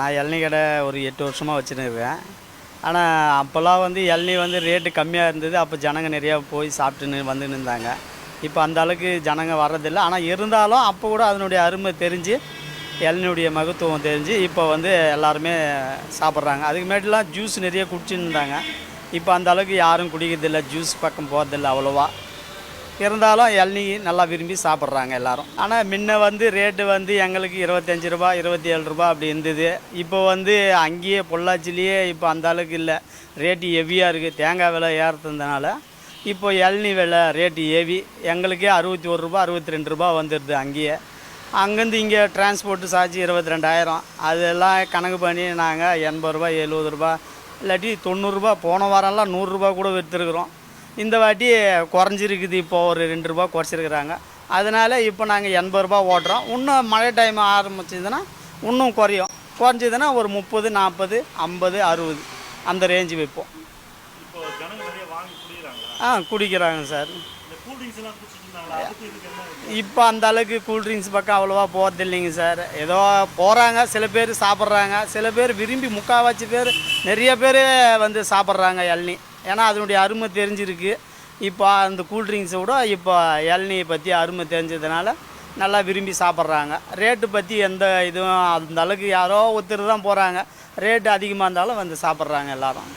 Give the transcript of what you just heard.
நான் இளநீ கடை ஒரு எட்டு வருஷமாக வச்சுருக்கேன் ஆனால் அப்போல்லாம் வந்து இளநீ வந்து ரேட்டு கம்மியாக இருந்தது. அப்போ ஜனங்க நிறையா போய் சாப்பிட்டுன்னு வந்துன்னு இருந்தாங்க. இப்போ அந்த அளவுக்கு ஜனங்க வர்றதில்லை. ஆனால் இருந்தாலும் அப்போ கூட அதனுடைய அருமை தெரிஞ்சு இளநியுடைய மகத்துவம் தெரிஞ்சு இப்போ வந்து எல்லாருமே சாப்பிட்றாங்க. அதுக்கு முன்னாடிலாம் ஜூஸ் நிறைய குடிச்சுன்னு இருந்தாங்க. இப்போ அந்த அளவுக்கு யாரும் குடிக்கிறதில்ல. ஜூஸ் பக்கம் போகிறதில்ல அவ்வளோவா. இருந்தாலும் இளநீ நல்லா விரும்பி சாப்பிட்றாங்க எல்லாரும். ஆனால் முன்ன வந்து ரேட்டு வந்து எங்களுக்கு இருபத்தஞ்சி ரூபா இருபத்தி ஏழு ரூபா அப்படி இருந்தது. இப்போ வந்து அங்கேயே பொள்ளாச்சிலேயே இப்போ அந்த அளவுக்கு இல்லை. ரேட்டு ஹெவியாக இருக்குது தேங்காய் விலை ஏறுறதுனால இப்போ இளநீ விலை ரேட்டு ஹெவி எங்களுக்கே அறுபத்தி ஒரு ரூபா அறுபத்தி ரெண்டு ரூபா வந்துடுது அங்கேயே. அங்கேருந்து இங்கே டிரான்ஸ்போர்ட்டு சார்ஜ் இருபத்தி ரெண்டாயிரம் அதெல்லாம் கணக்கு பண்ணி நாங்கள் எண்பது ரூபா எழுபது ரூபா இல்லாட்டி தொண்ணூறுரூபா போன வாரம்லாம் நூறுரூபா கூட விற்றுருக்குறோம் இந்த வாட்டி குறைஞ்சிருக்குது. இப்போ ஒரு ரெண்டு ரூபா குறைச்சிருக்கிறாங்க. அதனால் இப்போ நாங்கள் எண்பது ரூபா ஓட்டுறோம். இன்னும் மழை டைம் ஆரம்பிச்சதுன்னா இன்னும் குறையும். குறைஞ்சதுன்னா ஒரு முப்பது நாற்பது ஐம்பது அறுபது அந்த ரேஞ்சு வைப்போம். ஆ குடிக்கிறாங்க சார். இப்போ அந்த அளவுக்கு கூல்ட்ரிங்க்ஸ் பக்கம் அவ்வளோவா போகிறது இல்லைங்க சார். ஏதோ போகிறாங்க சில பேர் சாப்பிட்றாங்க. சில பேர் விரும்பி முக்கால்வாசி பேர் நிறைய பேர் வந்து சாப்பிட்றாங்க இளநீ ஏன்னா அதனுடைய அருமை தெரிஞ்சிருக்கு. இப்போ அந்த கூல்ட்ரிங்க்ஸை விட இப்போ இளநியை பற்றி அருமை தெரிஞ்சதுனால நல்லா விரும்பி சாப்பிட்றாங்க. ரேட்டு பற்றி எந்த இதுவும் அந்த அளவுக்கு யாரோ ஒருத்தர் தான் போகிறாங்க ரேட்டு அதிகமாக இருந்தாலும் வந்து சாப்பிட்றாங்க எல்லாரும்.